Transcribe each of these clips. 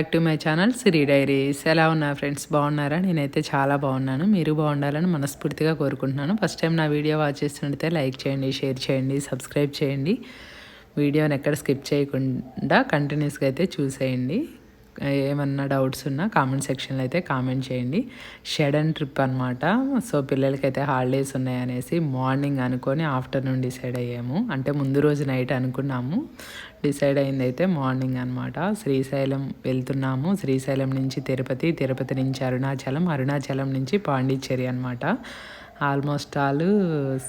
Back to my channel Siri diaries. ఎలా ఉన్నారు friends? బాగున్నారా? నేనైతే చాలా బాగున్నాను. మీరు బాగుండాలని మనస్ఫూర్తిగా కోరుకుంటున్నాను. ఫస్ట్ టైం నా వీడియో వాచ్ చేస్తుంటే లైక్ చేయండి షేర్ చేయండి సబ్స్క్రైబ్ చేయండి. వీడియోని ఎక్కడ స్కిప్ చేయకుండా కంటిన్యూస్గా అయితే చూసేయండి. ఏమన్నా డౌట్స్ ఉన్నా కామెంట్ సెక్షన్లో అయితే కామెంట్ చేయండి. షెడన్ ట్రిప్ అనమాట సో పిల్లలకైతే హాలిడేస్ ఉన్నాయనేసి మార్నింగ్ అనుకొని ఆఫ్టర్నూన్ డిసైడ్ అయ్యాము. అంటే ముందు రోజు నైట్ అనుకున్నాము. డిసైడ్ అయింది అయితే మార్నింగ్ అనమాట శ్రీశైలం వెళ్తున్నాము. శ్రీశైలం నుంచి తిరుపతి తిరుపతి నుంచి అరుణాచలం అరుణాచలం నుంచి పాండిచ్చేరి అనమాట almost all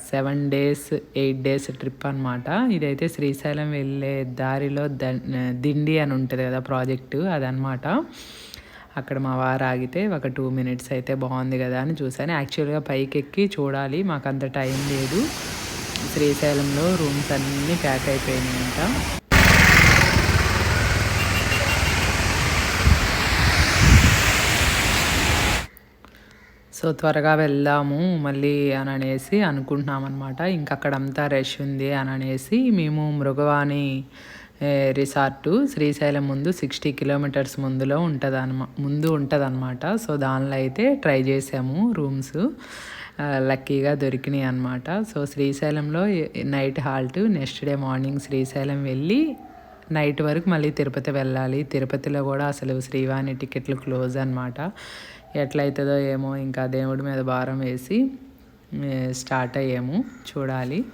seven days eight days trip అనమాట ఇదైతే శ్రీశైలం వెళ్ళే దారిలో దిండి అని ఉంటుంది కదా ప్రాజెక్టు అదనమాట అక్కడ మా వారు ఆగితే ఒక టూ మినిట్స్ అయితే బాగుంది కదా అని చూశాను. యాక్చువల్గా పైకి ఎక్కి చూడాలి మాకు అంత టైం లేదు. శ్రీశైలంలో రూమ్స్ అన్నీ ప్యాక్ అయిపోయినాయంట. సో త్వరగా వెళ్దాము మళ్ళీ అని అనేసి అనుకుంటున్నాం అనమాట ఇంకా రష్ ఉంది అని అనేసి మేము మృగవాణి రిసార్టు శ్రీశైలం ముందు సిక్స్టీ కిలోమీటర్స్ ముందులో ఉంటుంది అనమా ముందు ఉంటుంది అనమాట సో దానిలో అయితే ట్రై చేసాము రూమ్స్ లక్కీగా దొరికినాయి అనమాట సో శ్రీశైలంలో night halt next day morning Srisailam వెళ్ళి నైట్ వరకు మళ్ళీ తిరుపతి వెళ్ళాలి. తిరుపతిలో కూడా అసలు శ్రీవాణి టికెట్లు క్లోజ్ అనమాట ఎట్లయితుందో ఏమో ఇంకా దేవుడి మీద భారం వేసి స్టార్ట్ అయ్యాము చూడాలి.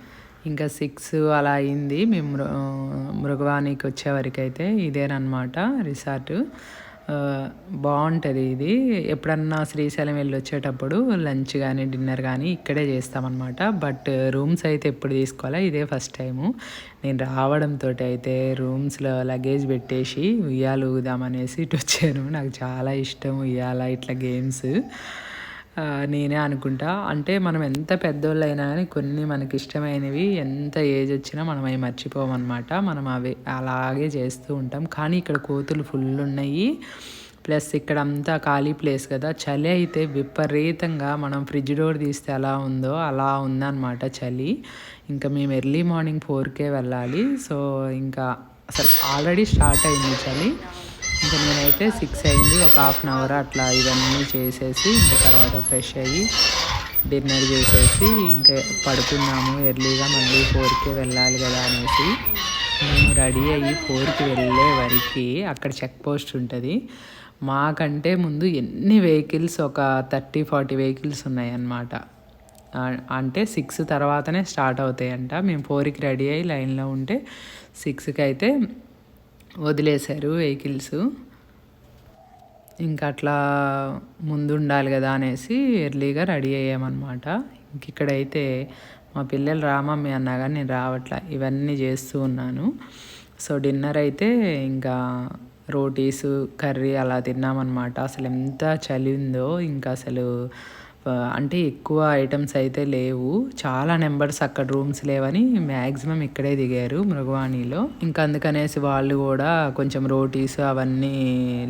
ఇంకా సిక్స్ అలా అయింది. మేము మృగవాణికి వచ్చేవరకు అయితే ఇదేనమాట రిసార్ట్. బాగుంటుంది ఇది. ఎప్పుడన్నా శ్రీశైలం వెళ్ళి వచ్చేటప్పుడు లంచ్ కానీ డిన్నర్ కానీ ఇక్కడే చేస్తామన్నమాట. బట్ రూమ్స్ అయితే ఎప్పుడు తీసుకోవాలా? ఇదే ఫస్ట్ టైము. నేను రావడంతో అయితే రూమ్స్లో లగేజ్ పెట్టేసి ఉయ్యాలు ఊదామనేసి ఇటు వచ్చాను. నాకు చాలా ఇష్టం ఉయ్యాల ఇట్లా గేమ్స్. నేనే అనుకుంటా. అంటే మనం ఎంత పెద్దోళ్ళైనా కానీ కొన్ని మనకి ఇష్టమైనవి ఎంత ఏజ్ వచ్చినా మనం అవి మర్చిపోమన్నమాట మనం అవి అలాగే చేస్తూ ఉంటాం. కానీ ఇక్కడ కోతులు ఫుల్ ఉన్నాయి ప్లస్ ఇక్కడ అంతా ఖాళీ ప్లేస్ కదా. చలి అయితే విపరీతంగా మనం ఫ్రిడ్జ్ డోర్ తీస్తే ఎలా ఉందో అలా ఉందన్నమాట చలి. ఇంకా మేము ఎర్లీ మార్నింగ్ ఫోర్కే వెళ్ళాలి. సో ఇంకా అసలు ఆల్రెడీ స్టార్ట్ అయింది చలి. ఇంకా నేనైతే సిక్స్ అయింది. ఒక హాఫ్ అన్ అవర్ అట్లా ఇవన్నీ చేసేసి ఇంకా తర్వాత ఫ్రెష్ అయ్యి డిన్నర్ చేసేసి ఇంకా పడుకున్నాము. ఎర్లీగా మళ్ళీ ఫోర్కే వెళ్ళాలి కదా అనేసి మేము రెడీ అయ్యి ఫోర్కి వెళ్ళే వరకు అక్కడ చెక్ పోస్ట్ ఉంటుంది. మాకంటే ముందు ఎన్ని వెహికల్స్ ఒక థర్టీ ఫార్టీ వెహికల్స్ ఉన్నాయన్నమాట. అంటే సిక్స్ తర్వాతనే స్టార్ట్ అవుతాయంట. మేము ఫోర్కి రెడీ అయ్యి లైన్లో ఉంటే సిక్స్కి అయితే వదిలేశారు వెహికల్స్. ఇంకా అట్లా ముందుండాలి కదా అనేసి ఎర్లీగా రెడీ అయ్యామన్నమాట. ఇంక ఇక్కడైతే మా పిల్లలు రామమ్మి అన్నా కానీ నేను రావట్లా ఇవన్నీ చేస్తూ ఉన్నాను. సో డిన్నర్ అయితే ఇంకా రోటీస్ కర్రీ అలా తిన్నామన్నమాట. అసలు ఎంత చలి ఉందో ఇంకా అసలు అంటే ఎక్కువ ఐటమ్స్ అయితే లేవు. చాలా నెంబర్స్ అక్కడ రూమ్స్ లేవని మ్యాక్సిమం ఇక్కడే దిగారు మృగవాణిలో. ఇంకా అందుకనేసి వాళ్ళు కూడా కొంచెం రోటీస్ అవన్నీ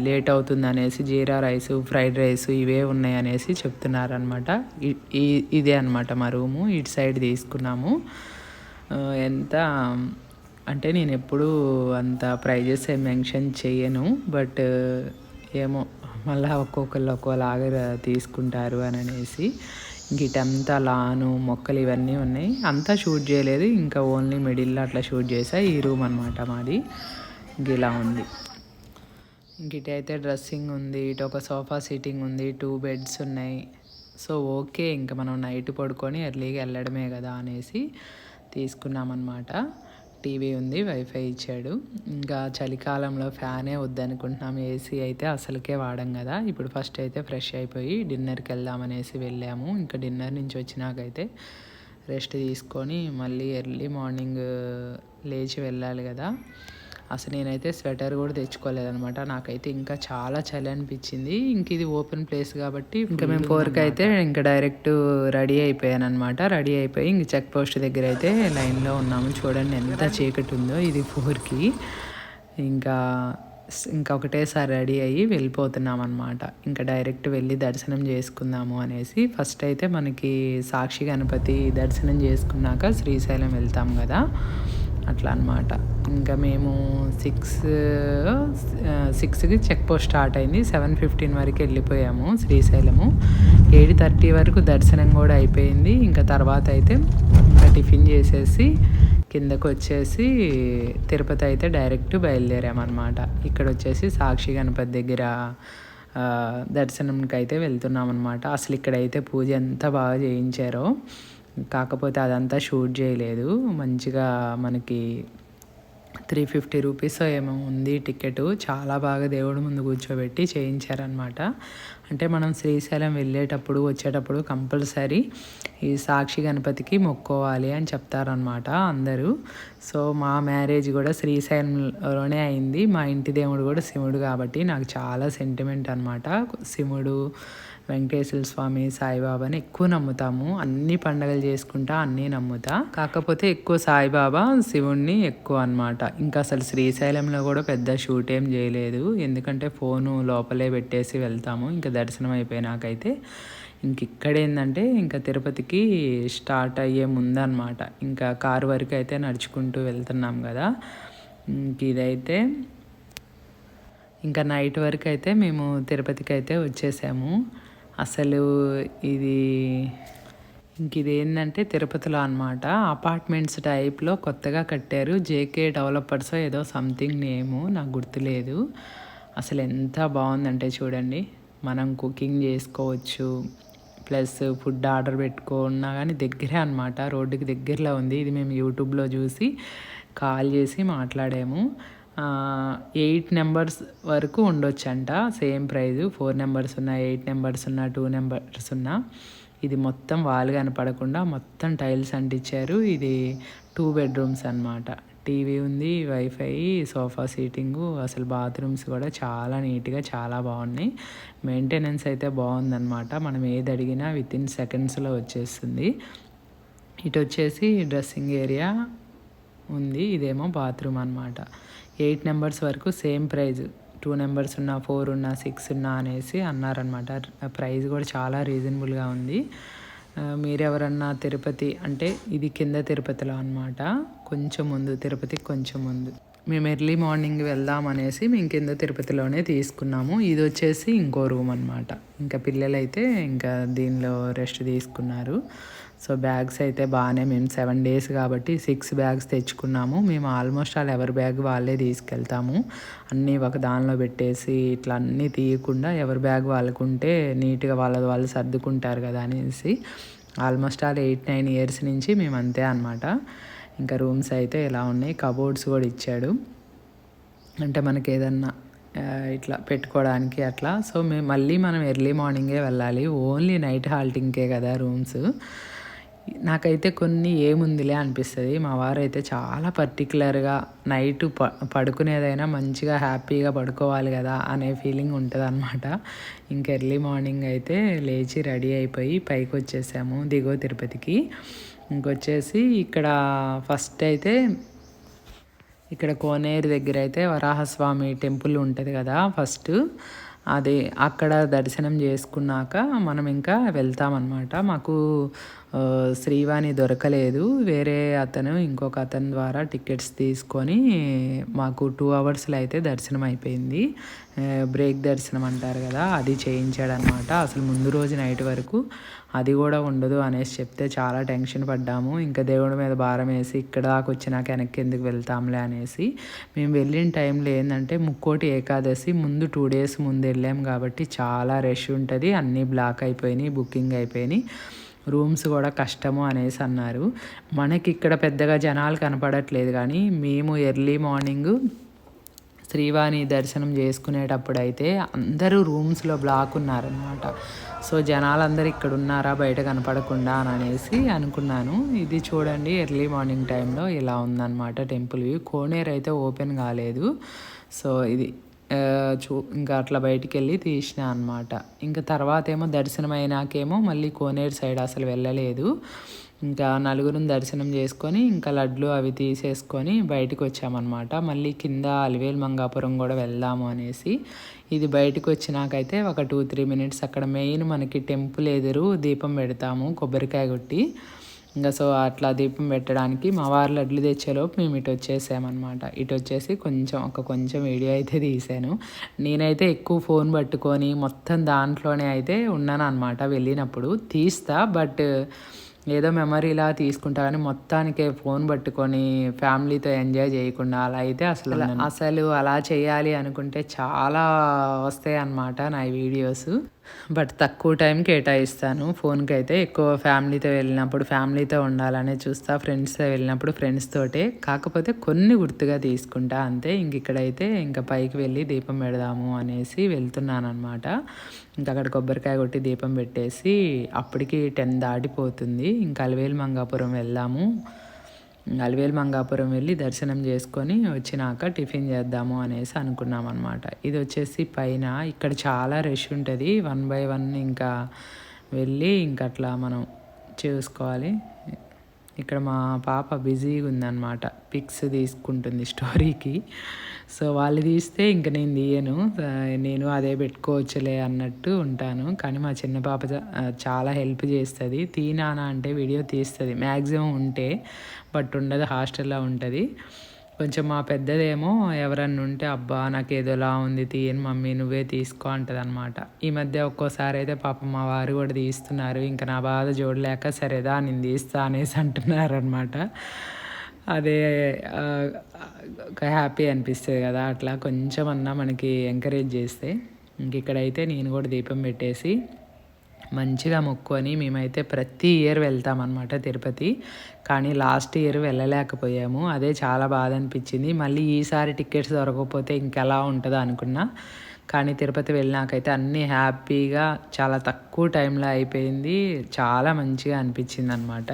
లేట్ అవుతుంది అనేసి జీరా రైస్ ఫ్రైడ్ రైస్ ఇవే ఉన్నాయి అనేసి చెప్తున్నారు అనమాట ఇదే అనమాట మా రూము. ఇటు సైడ్ తీసుకున్నాము. ఎంత అంటే నేను ఎప్పుడూ అంత ప్రైజెస్ మెన్షన్ చేయను. బట్ ఏమో మళ్ళీ ఒక్కొక్కళ్ళు ఒక్కోలాగా తీసుకుంటారు అని అనేసి. గిటంతా లాను మొక్కలు ఇవన్నీ ఉన్నాయి. అంతా షూట్ చేయలేదు. ఇంకా ఓన్లీ మిడిల్లో అట్లా షూట్ చేసా. ఈ రూమ్ అనమాట మాది. ఇలా ఉంది. ఇంక ఇటైతే డ్రెస్సింగ్ ఉంది. ఇటు ఒక సోఫా సీటింగ్ ఉంది. టూ బెడ్స్ ఉన్నాయి. సో ఓకే ఇంకా మనం నైట్ పడుకొని ఎర్లీగా వెళ్ళడమే కదా అనేసి తీసుకున్నామన్నమాట. టీవీ ఉంది వైఫై ఇచ్చాడు. ఇంకా చలికాలంలో ఫ్యానే వద్దనుకుంటున్నాం ఏసీ అయితే అసలుకే వాడం కదా. ఇప్పుడు ఫస్ట్ అయితే ఫ్రెష్ అయిపోయి డిన్నర్కి వెళ్దామనేసి వెళ్ళాము. ఇంకా డిన్నర్ నుంచి వచ్చినాకైతే రెస్ట్ తీసుకొని మళ్ళీ ఎర్లీ మార్నింగ్ లేచి వెళ్ళాలి కదా. అసలు నేనైతే స్వెటర్ కూడా తెచ్చుకోలేదనమాట నాకైతే ఇంకా చాలా చలి అనిపించింది. ఇంక ఇది ఓపెన్ ప్లేస్ కాబట్టి ఇంకా మేము ఫోర్కి అయితే ఇంకా డైరెక్ట్ రెడీ అయిపోయాను అనమాట రెడీ అయిపోయి ఇంక చెక్ పోస్ట్ దగ్గర అయితే లైన్లో ఉన్నాము. చూడండి ఎంత చీకటి ఉందో ఇది ఫోర్కి ఇంకా ఇంకా ఒకటేసారి రెడీ అయ్యి వెళ్ళిపోతున్నాం అనమాట ఇంకా డైరెక్ట్ వెళ్ళి దర్శనం చేసుకుందాము అనేసి. ఫస్ట్ అయితే మనకి సాక్షి గణపతి దర్శనం చేసుకున్నాక శ్రీశైలం వెళ్తాం కదా. అట్లా అనమాట ఇంకా మేము సిక్స్ సిక్స్కి చెక్ పోస్ట్ స్టార్ట్ అయింది. సెవెన్ ఫిఫ్టీన్ వరకు వెళ్ళిపోయాము శ్రీశైలము. ఎయిట్ థర్టీ వరకు దర్శనం కూడా అయిపోయింది. ఇంకా తర్వాత అయితే ఇంకా టిఫిన్ చేసేసి కిందకు వచ్చేసి తిరుపతి అయితే డైరెక్ట్ బయలుదేరామన్నమాట. ఇక్కడ వచ్చేసి సాక్షి గణపతి దగ్గర దర్శనంకి అయితే వెళ్తున్నాం అనమాట అసలు ఇక్కడైతే పూజ ఎంత బాగా చేయించారో. కాకపోతే అదంతా షూట్ చేయలేదు. మంచిగా మనకి త్రీ ఫిఫ్టీ రూపీస్ ఏమో ఉంది టికెట్. చాలా బాగా దేవుడి ముందు కూర్చోబెట్టి చేయించారనమాట అంటే మనం శ్రీశైలం వెళ్ళేటప్పుడు వచ్చేటప్పుడు కంపల్సరీ ఈ సాక్షి గణపతికి మొక్కోవాలి అని చెప్తారనమాట అందరూ. సో మా మ్యారేజ్ కూడా శ్రీశైలంలోనే అయింది. మా ఇంటి దేవుడు కూడా శివుడు కాబట్టి నాకు చాలా సెంటిమెంట్ అనమాట శివుడు వెంకటేశ్వర స్వామి సాయిబాబాని ఎక్కువ నమ్ముతాము. అన్ని పండగలు చేసుకుంటా అన్నీ నమ్ముతా. కాకపోతే ఎక్కువ సాయిబాబా శివుణ్ణి ఎక్కువ అన్నమాట. ఇంకా అసలు శ్రీశైలంలో కూడా పెద్ద షూట్ ఏం చేయలేదు. ఎందుకంటే ఫోను లోపలే పెట్టేసి వెళ్తాము. ఇంకా దర్శనం అయిపోయినాకైతే ఇంక ఇక్కడ ఏంటంటే ఇంకా తిరుపతికి స్టార్ట్ అయ్యే ముందనమాట ఇంకా కారు వరకు అయితే నడుచుకుంటూ వెళ్తున్నాం కదా. ఇంక ఇదైతే ఇంకా నైట్ వరకు అయితే మేము తిరుపతికి అయితే వచ్చేసాము. అసలు ఇది ఇంక ఇది ఏంటంటే తిరుపతిలో అనమాట అపార్ట్మెంట్స్ టైప్లో కొత్తగా కట్టారు. జేకే డెవలపర్స్ ఏదో సంథింగ్ నేము నాకు గుర్తులేదు. అసలు ఎంత బాగుందంటే చూడండి. మనం కుకింగ్ చేసుకోవచ్చు. ప్లస్ ఫుడ్ ఆర్డర్ పెట్టుకున్నా కానీ దగ్గరే అనమాట రోడ్డుకి దగ్గరలో ఉంది. ఇది మేము యూట్యూబ్లో చూసి కాల్ చేసి మాట్లాడాము. ఎయిట్ నెంబర్స్ వరకు ఉండొచ్చంట. Same price. ఫోర్ నెంబర్స్ ఉన్న ఎయిట్ నెంబర్స్ ఉన్న టూ నెంబర్స్ ఉన్న. ఇది మొత్తం వాల్ కనపడకుండా మొత్తం టైల్స్ అంటించారు ఇది టూ బెడ్రూమ్స్ అన్నమాట. టీవీ ఉంది వైఫై సోఫా సీటింగు అసలు బాత్రూమ్స్ కూడా చాలా నీట్గా చాలా బాగున్నాయి. మెయింటెనెన్స్ అయితే బాగుందన్నమాట. మనం ఏది అడిగినా విత్ ఇన్ సెకండ్స్లో వచ్చేస్తుంది. ఇటు వచ్చేసి డ్రెస్సింగ్ ఏరియా ఉంది. ఇదేమో బాత్రూమ్ అనమాట ఎయిట్ నెంబర్స్ వరకు సేమ్ ప్రైజ్. టూ నెంబర్స్ ఉన్న ఫోర్ ఉన్న సిక్స్ ఉన్న అనేసి అన్నారనమాట ప్రైస్ కూడా చాలా రీజనబుల్గా ఉంది. మీరెవరన్నా తిరుపతి అంటే ఇది కింద తిరుపతిలో అనమాట కొంచెం ముందు తిరుపతికి కొంచెం ముందు. మేము ఎర్లీ మార్నింగ్ వెళ్దాం అనేసి మేము కింద తిరుపతిలోనే తీసుకున్నాము. ఇది వచ్చేసి ఇంకో రూమ్ అనమాట ఇంకా పిల్లలైతే ఇంకా దీనిలో రెస్ట్ తీసుకున్నారు. సో బ్యాగ్స్ అయితే బాగానే మేము సెవెన్ డేస్ కాబట్టి సిక్స్ బ్యాగ్స్ తెచ్చుకున్నాము. మేము ఆల్మోస్ట్ ఆల్ ఎవరి బ్యాగ్ వాళ్ళే తీసుకెళ్తాము. అన్నీ ఒక దానిలో పెట్టేసి ఇట్లా అన్నీ తీయకుండా ఎవరి బ్యాగ్ వాళ్ళకుంటే నీట్గా వాళ్ళది వాళ్ళు సర్దుకుంటారు కదా అనేసి almost all eight nine years నుంచి మేము అంతే అనమాట ఇంకా రూమ్స్ అయితే ఇలా ఉన్నాయి? కబోర్డ్స్ కూడా ఇచ్చాడు. అంటే మనకి ఏదన్నా ఇట్లా పెట్టుకోవడానికి అట్లా. సో మేము మళ్ళీ మనం ఎర్లీ మార్నింగే వెళ్ళాలి. ఓన్లీ నైట్ హాల్టింగ్కే కదా రూమ్స్. నాకైతే కొన్ని ఏముందిలే అనిపిస్తుంది. మా వారు అయితే చాలా పర్టికులర్గా నైట్ ప పడుకునేదైనా మంచిగా హ్యాపీగా పడుకోవాలి కదా అనే ఫీలింగ్ ఉంటుంది అనమాట ఇంక ఎర్లీ మార్నింగ్ అయితే లేచి రెడీ అయిపోయి పైకి వచ్చేసాము దిగో తిరుపతికి. ఇంకొచ్చేసి ఇక్కడ ఫస్ట్ అయితే ఇక్కడ కోనేరు దగ్గర అయితే వరాహస్వామి టెంపుల్ ఉంటుంది కదా ఫస్ట్. అది అక్కడ దర్శనం చేసుకున్నాక మనం ఇంకా వెళ్తామన్నమాట. మాకు శ్రీవాణి దొరకలేదు. వేరే అతను ఇంకొక అతని ద్వారా టికెట్స్ తీసుకొని మాకు టూ అవర్స్లో అయితే దర్శనం అయిపోయింది. బ్రేక్ దర్శనం అంటారు కదా అది చేయించాడనమాట అసలు ముందు రోజు నైట్ వరకు అది కూడా ఉండదు అనేసి చెప్తే చాలా టెన్షన్ పడ్డాము. ఇంకా దేవుడి మీద భారం వేసి ఇక్కడ దాకా వచ్చినాక వెనక్కి ఎందుకు వెళ్తాంలే అనేసి మేము వెళ్ళిన టైంలో ఏంటంటే ముక్కోటి ఏకాదశి ముందు టూ డేస్ ముందు వెళ్ళాము కాబట్టి చాలా రష్ ఉంటుంది. అన్నీ బ్లాక్ అయిపోయినాయి బుకింగ్ అయిపోయినాయి. రూమ్స్ కూడా కష్టము అనేసి అన్నారు. మనకి ఇక్కడ పెద్దగా జనాలు కనపడట్లేదు కానీ మేము ఎర్లీ మార్నింగ్ శ్రీవాణి దర్శనం చేసుకునేటప్పుడు అయితే అందరూ రూమ్స్లో బ్లాక్ ఉన్నారనమాట సో జనాలందరూ ఇక్కడ ఉన్నారా బయట కనపడకుండా అని అనేసి అనుకున్నాను. ఇది చూడండి ఎర్లీ మార్నింగ్ టైంలో ఇలా ఉందన్నమాట టెంపుల్ వ్యూ. కోనేరు అయితే ఓపెన్ కాలేదు. సో ఇది చూ ఇంకా అట్లా బయటికి వెళ్ళి తీసిన అనమాట ఇంకా తర్వాత ఏమో దర్శనం అయినాకేమో మళ్ళీ కోనేరు సైడ్ అసలు వెళ్ళలేదు. ఇంకా నలుగురం దర్శనం చేసుకొని ఇంకా లడ్లు అవి తీసేసుకొని బయటకు వచ్చామన్నమాట. మళ్ళీ కింద అలివేలు మంగాపురం కూడా వెళ్దాము అనేసి ఇది బయటకు వచ్చినాకైతే ఒక టూ త్రీ మినిట్స్ అక్కడ మెయిన్ మనకి టెంపుల్ ఎదురు దీపం పెడతాము కొబ్బరికాయ కొట్టి. ఇంకా సో అట్లా దీపం పెట్టడానికి మా వారు లడ్లు తెచ్చేలోపు మేము ఇటు వచ్చేసామన్నమాట. ఇటు వచ్చేసి కొంచెం ఒక కొంచెం వీడియో అయితే తీసాను. నేనైతే ఎక్కువ ఫోన్ పట్టుకొని మొత్తం దాంట్లోనే అయితే ఉన్నాను అనమాట వెళ్ళినప్పుడు. తీస్తా బట్ ఏదో మెమరీలా తీసుకుంటా కానీ మొత్తానికి ఫోన్ పట్టుకొని ఫ్యామిలీతో ఎంజాయ్ చేయకుండా అలా అయితే అసలు అసలు అలా చేయాలి అనుకుంటే చాలా వస్తాయి అన్నమాట నా వీడియోస్ బట్ తక్కువ టైం కేటాయిస్తాను. ఫోన్కి అయితే ఎక్కువ ఫ్యామిలీతో వెళ్ళినప్పుడు ఫ్యామిలీతో ఉండాలనే చూస్తా ఫ్రెండ్స్తో వెళ్ళినప్పుడు ఫ్రెండ్స్ తోటే. కాకపోతే కొన్ని గుర్తుగా తీసుకుంటా. అంతే ఇంక ఇక్కడైతే ఇంకా పైకి వెళ్ళి దీపం పెడదాము అనేసి వెళ్తున్నాను అనమాట ఇంకా అక్కడ కొబ్బరికాయ కొట్టి దీపం పెట్టేసి అప్పటికి టెన్ దాటిపోతుంది. ఇంకా అలవేలు మంగాపురం వెళ్దాము. అలివేలు మంగాపురం వెళ్ళి దర్శనం చేసుకొని వచ్చినాక టిఫిన్ చేద్దాము అనేసి అనుకున్నాం అనమాట ఇది వచ్చేసి పైన ఇక్కడ చాలా రష్ ఉంటుంది. వన్ బై వన్ ఇంకా వెళ్ళి ఇంక అట్లా మనం చూసుకోవాలి. ఇక్కడ మా పాప బిజీగా ఉందన్నమాట. పిక్స్ తీసుకుంటుంది స్టోరీకి. సో వాళ్ళు తీస్తే ఇంక నేను తీయను. నేను అదే పెట్టుకోవచ్చులే అన్నట్టు ఉంటాను. కానీ మా చిన్న పాప చాలా హెల్ప్ చేస్తుంది. తీనానా అంటే వీడియో తీస్తుంది. మ్యాక్సిమం ఉంటే బట్ ఉండదు హాస్టల్లో ఉంటుంది. కొంచెం మా పెద్దదేమో ఎవరన్నా ఉంటే అబ్బా నాకు ఏదోలా ఉంది తీయని మమ్మీ నువ్వే తీసుకో అంటది అనమాట ఈ మధ్య ఒక్కోసారి అయితే పాప మా వారు కూడా తీస్తున్నారు. ఇంకా నా బాధ చూడలేక సరేదా నేను తీస్తా అనేసి అంటున్నారు అనమాట అదే ఒక హ్యాపీ అనిపిస్తుంది కదా అట్లా కొంచెం అన్నా మనకి ఎంకరేజ్ చేస్తే. ఇంక ఇక్కడైతే నేను కూడా దీపం పెట్టేసి మంచిగా మొక్కుకొని మేమైతే ప్రతి ఇయర్ వెళ్తామన్నమాట తిరుపతి. కానీ లాస్ట్ ఇయర్ వెళ్ళలేకపోయాము. అదే చాలా బాధ అనిపించింది. మళ్ళీ ఈసారి టికెట్స్ దొరకకపోతే ఇంకెలా ఉంటుందో అనుకున్నా. కానీ తిరుపతి వెళ్ళినాకైతే అన్నీ హ్యాపీగా చాలా తక్కువ టైంలో అయిపోయింది. చాలా మంచిగా అనిపించింది అనమాట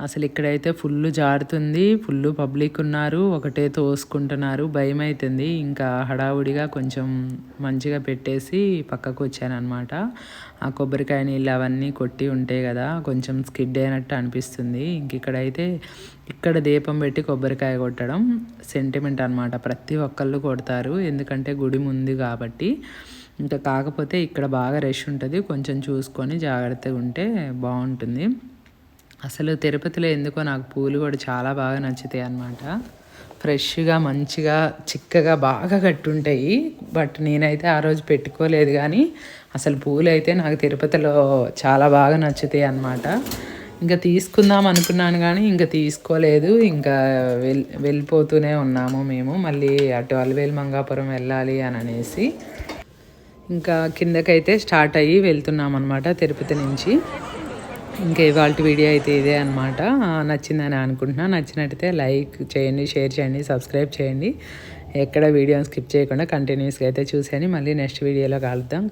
అసలు ఇక్కడైతే ఫుల్ జారుతుంది ఫుల్ పబ్లిక్ ఉన్నారు ఒకటే తోసుకుంటున్నారు భయం అవుతుంది ఇంకా హడావుడిగా కొంచెం మంచిగా పెట్టేసి పక్కకు వచ్చానమాట ఆ కొబ్బరికాయ నీళ్ళు అవన్నీ కొట్టి ఉంటాయి కదా కొంచెం స్కిడ్ అయినట్టు అనిపిస్తుంది. ఇంక ఇక్కడైతే ఇక్కడ దీపం పెట్టి కొబ్బరికాయ కొట్టడం సెంటిమెంట్ అనమాట ప్రతి ఒక్కళ్ళు కొడతారు ఎందుకంటే గుడి ముందు కాబట్టి. ఇంకా కాకపోతే ఇక్కడ బాగా రష్ ఉంటుంది కొంచెం చూసుకొని జాగ్రత్తగా ఉంటే బాగుంటుంది. అసలు తిరుపతిలో ఎందుకో నాకు పూలు కూడా చాలా బాగా నచ్చుతాయి అన్నమాట. ఫ్రెష్గా మంచిగా చిక్కగా బాగా కట్టుంటాయి. బట్ నేనైతే ఆ రోజు పెట్టుకోలేదు కానీ అసలు పూలు అయితే నాకు తిరుపతిలో చాలా బాగా నచ్చుతాయి అన్నమాట. ఇంకా తీసుకుందాం అనుకున్నాను కానీ ఇంకా తీసుకోలేదు. ఇంకా వెల్ వెళ్ళిపోతూనే ఉన్నాము మేము. మళ్ళీ అటు అలవేలు మంగాపురం వెళ్ళాలి అని అనేసి. ఇంకా కిందకైతే స్టార్ట్ అయ్యి వెళ్తున్నాం అనమాట తిరుపతి నుంచి. ఇంకా ఇవాళ వీడియో అయితే ఇదే అనమాట నచ్చిందని అనుకుంటున్నా. నచ్చినట్టయితే లైక్ చేయండి షేర్ చేయండి సబ్స్క్రైబ్ చేయండి. ఎక్కడ వీడియోని స్కిప్ చేయకుండా కంటిన్యూస్గా అయితే చూసేయండి. మళ్ళీ నెక్స్ట్ వీడియోలో కలుద్దాం.